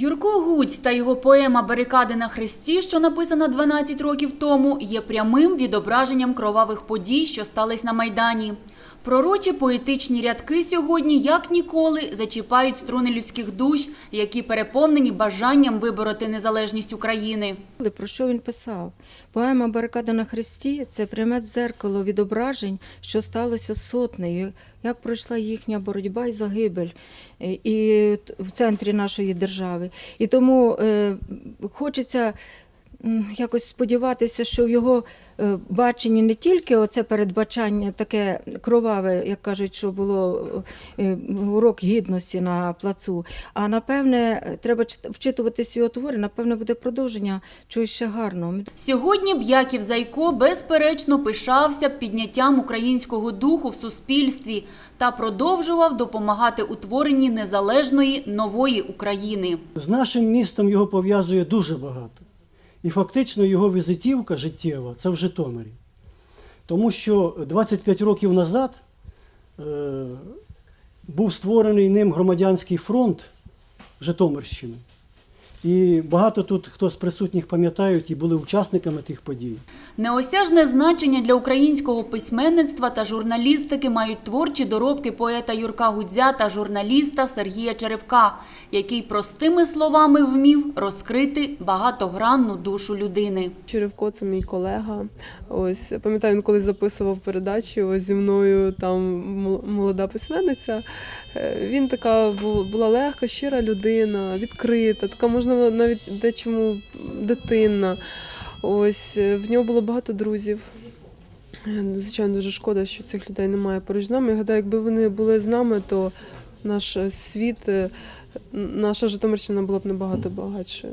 Юрко Гуць та його поема Барикади на хресті, що написана 12 років тому, є прямим відображенням кровавих подій, що стались на Майдані. Пророчі поетичні рядки сьогодні, як ніколи, зачіпають струни людських душ, які переповнені бажанням вибороти незалежність України. Про що він писав? Поема Барикада на Христі це пряме дзеркало відображень, що сталося сотнею, як пройшла їхня боротьба і загибель і в центрі нашої держави. І тому е, хочеться якось сподіватися, що в його е, баченні не тільки оце передбачання таке кроваве, як кажуть, що було е, урок гідності на плацу, а напевне треба чит- вчитуватись його твори, напевне, буде продовження чогось ще гарного. Сьогодні б Яків Зайко безперечно пишався підняттям українського духу в суспільстві та продовжував допомагати у творенні незалежної нової України. З нашим містом його пов'язує дуже багато. І фактично його візитівка життєва це в Житомирі. Тому що 25 років назад е, був створений ним громадянський фронт Житомирщини. І багато тут хто з присутніх пам'ятають і були учасниками тих подій. Неосяжне значення для українського письменництва та журналістики мають творчі доробки поета Юрка Гудзя та журналіста Сергія Черевка, який простими словами вмів розкрити багатогранну душу людини. Черевко це мій колега. Ось пам'ятаю, він колись записував передачі ось зі мною там молода письменниця. Е, Він така була легка, щира людина, відкрита, така можливо навіть дечому дитинна. Ось е, в нього було багато друзів. Звичайно, дуже шкода, що цих людей немає поруч з нами. Я гадаю, якби вони були з нами, то наш е, світ, е, наша Житомирщина була б набагато багатшою.